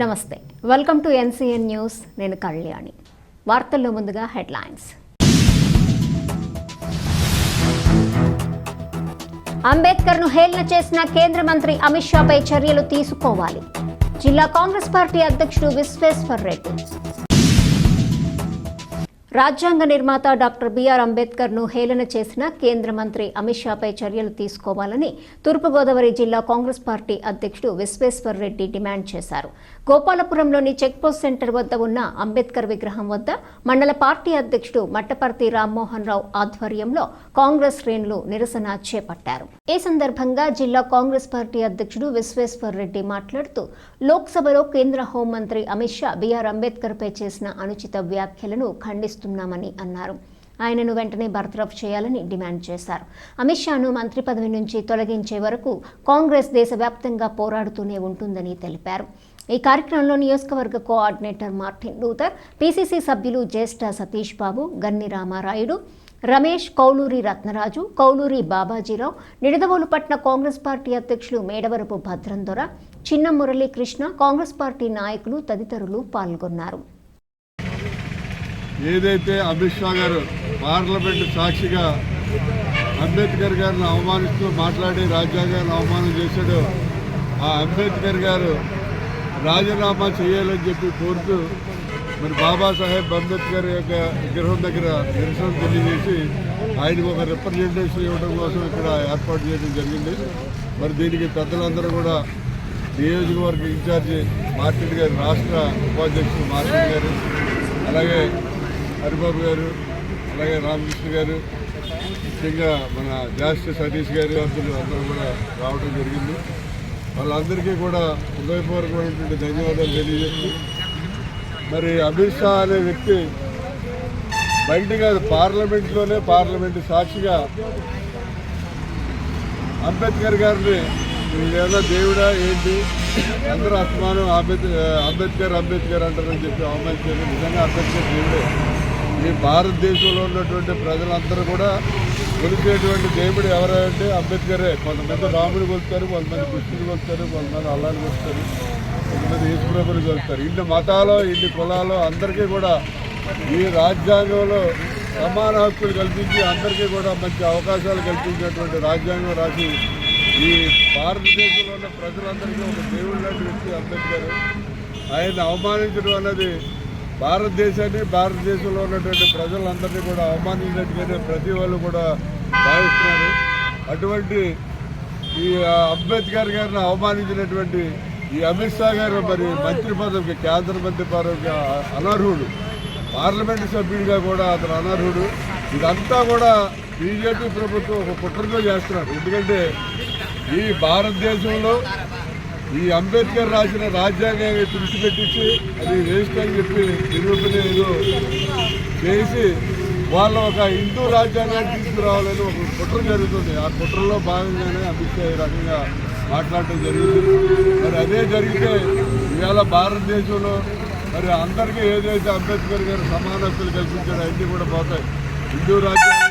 నమస్తే. Welcome to NCN news నేను కళ్యాణి. వార్తల్లో ముందుగా హెడ్లైన్స్. అంబేద్కర్ను హేళన చేసిన కేంద్ర మంత్రి అమిత్ షాపై చర్యలు తీసుకోవాలి. జిల్లా కాంగ్రెస్ పార్టీ అధ్యక్షుడు విశ్వేశ్వర్ రెడ్డి. రాజ్యాంగ నిర్మాత డాక్టర్ బిఆర్ అంబేద్కర్ను హేళన చేసిన కేంద్ర మంత్రి అమిత్ షాపై చర్యలు తీసుకోవాలని తూర్పుగోదావరి జిల్లా కాంగ్రెస్ పార్టీ అధ్యక్షుడు విశ్వేశ్వర్ రెడ్డి డిమాండ్ చేశారు. గోపాలపురంలోని చెక్పోస్ట్ సెంటర్ వద్ద ఉన్న అంబేద్కర్ విగ్రహం వద్ద మండల పార్టీ అధ్యక్షుడు మట్టపర్తి రామ్మోహన్ రావు ఆధ్వర్యంలో కాంగ్రెస్ శ్రేణులు నిరసన చేపట్టారు. ఈ సందర్భంగా జిల్లా కాంగ్రెస్ పార్టీ అధ్యక్షుడు విశ్వేశ్వర్ రెడ్డి మాట్లాడుతూ లోక్సభలో కేంద్ర హోంమంత్రి అమిత్ షా బిఆర్ అంబేద్కర్ పై చేసిన అనుచిత వ్యాఖ్యలను ఖండిస్తూ చేస్తున్నామని అన్నారు. ఆయనను వెంటనే బర్తరఫ్ చేయాలని డిమాండ్ చేశారు. అమిత్ షాను మంత్రి పదవి నుంచి తొలగించే వరకు కాంగ్రెస్ దేశవ్యాప్తంగా పోరాడుతూనే ఉంటుందని తెలిపారు. ఈ కార్యక్రమంలో నియోజకవర్గ కోఆర్డినేటర్ మార్టిన్ లూథర్ పీసీసీ సభ్యులు జ్యేష్ఠ సతీష్ బాబు గన్ని రామారాయుడు రమేష్ కౌలూరి రత్నరాజు కౌలూరి బాబాజీరావు నిడదవోలుపట్న కాంగ్రెస్ పార్టీ అధ్యక్షులు మేడవరపు భద్రందొర చిన్న మురళీకృష్ణ కాంగ్రెస్ పార్టీ నాయకులు తదితరులు పాల్గొన్నారు. ఏదైతే అమిత్ షా గారు పార్లమెంట్ సాక్షిగా అంబేద్కర్ గారిని అవమానిస్తూ మాట్లాడి రాజ్యాంగాన్ని అవమానం చేశాడో ఆ అంబేద్కర్ గారు రాజీనామా చేయాలని చెప్పి కోరుతూ మరి బాబాసాహెబ్ అంబేద్కర్ యొక్క విగ్రహం దగ్గర నిరసన తెలియజేసి ఆయనకు ఒక రిప్రజెంటేషన్ ఇవ్వడం కోసం ఇక్కడ ఏర్పాటు చేయడం జరిగింది. మరి దీనికి పెద్దలందరూ కూడా నియోజకవర్గ ఇన్ఛార్జి మార్కెట్ గారు రాష్ట్ర ఉపాధ్యక్షుడు మార్కెట్ గారు అలాగే హరిబాబు గారు అలాగే రామకృష్ణ గారు ముఖ్యంగా మన జాస్తి సతీష్ గారు అందరూ అందరూ కూడా రావడం జరిగింది. వాళ్ళందరికీ కూడా హృదయపూర్వకమైనటువంటి ధన్యవాదాలు తెలియజేస్తూ మరి అమిత్ షా అనే వ్యక్తి బయట కాదు పార్లమెంట్లోనే పార్లమెంట్ సాక్షిగా అంబేద్కర్ గారిని లేదా దేవుడా ఏంటి? అందరూ అస్మానం అంబేద్కర్ అంబేద్కర్ అంటారని చెప్పి అవమానించారు నిజంగా అంబేద్కర్ దేవుడే. ఈ భారతదేశంలో ఉన్నటువంటి ప్రజలందరూ కూడా కొలిచేటువంటి దేవుడు ఎవరంటే అంబేద్కరే. కొంతమంది రాముడు కొలుస్తారు కొంతమంది కృష్ణుడు కొలుస్తారు కొంతమంది అల్లాని కొలుస్తారు కొంతమంది ఈశ్వరపుని కొలుస్తారు. ఇన్ని మతాలు ఇన్ని కులాలు అందరికీ కూడా ఈ రాజ్యాంగంలో సమాన హక్కులు కల్పించి అందరికీ కూడా మంచి అవకాశాలు కల్పించినటువంటి రాజ్యాంగం రాసి ఈ భారతదేశంలో ఉన్న ప్రజలందరికీ ఒక దేవుడు లాంటి వ్యక్తి అంబేద్కర్. ఆయన అవమానించడం అన్నది భారతదేశాన్ని భారతదేశంలో ఉన్నటువంటి ప్రజలందరినీ కూడా అవమానించినట్టుగానే ప్రతి వాళ్ళు కూడా భావిస్తున్నారు. అటువంటి ఈ అంబేద్కర్ గారిని అవమానించినటువంటి ఈ అమిత్ షా గారు మరి మంత్రి పదవికి కేంద్ర మంత్రి పదవికి అనర్హుడు. పార్లమెంటు సభ్యుడిగా కూడా అతను అనర్హుడు. ఇదంతా కూడా బీజేపీ ప్రభుత్వం ఒక కుట్రతో చేస్తున్నారు. ఎందుకంటే ఈ భారతదేశంలో ఈ అంబేద్కర్ రాసిన రాజ్యాంగాన్ని తుడిచిపెట్టించి అది వేస్ట్ అని చెప్పి నిరూపణ ఏదో చేసి వాళ్ళు ఒక హిందూ రాజ్యాంగాన్ని తీసుకురావాలని ఒక కుట్ర జరుగుతుంది. ఆ కుట్రలో భాగంగానే అమిత్ షా ఈ రకంగా మాట్లాడటం జరిగింది. మరి అదే జరిగితే ఇవాళ భారతదేశంలో మరి అందరికీ ఏదైతే అంబేద్కర్ గారు సమాన కల్పించారో అన్నీ కూడా పోతాయి. హిందూ రాజ్యాంగం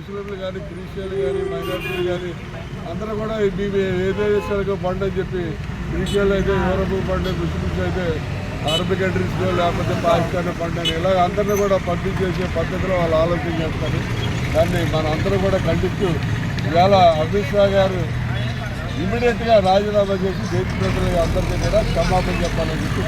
ముస్లింలు కానీ క్రిస్టియన్లు కానీ మైనార్టీలు కానీ అందరూ కూడా మీ ఏ దేశాలకు బండ్ అని చెప్పి క్రిస్టియన్లు అయితే యూరప్ బండ్ ముస్లిమ్స్ అయితే అరబ్ కంట్రీస్లో లేకపోతే పాకిస్తాన్ బండ్ అని ఇలా అందరినీ కూడా పంపించేసే పద్ధతిలో వాళ్ళు ఆలోచన చేస్తారు. దాన్ని మన అందరూ కూడా ఖండిస్తూ ఇవాళ అమిత్ షా గారు ఇమీడియట్గా రాజీనామా చేసి దేశ ప్రజలు అందరికీ కూడా క్షమాపణ చెప్పాలని చెప్పి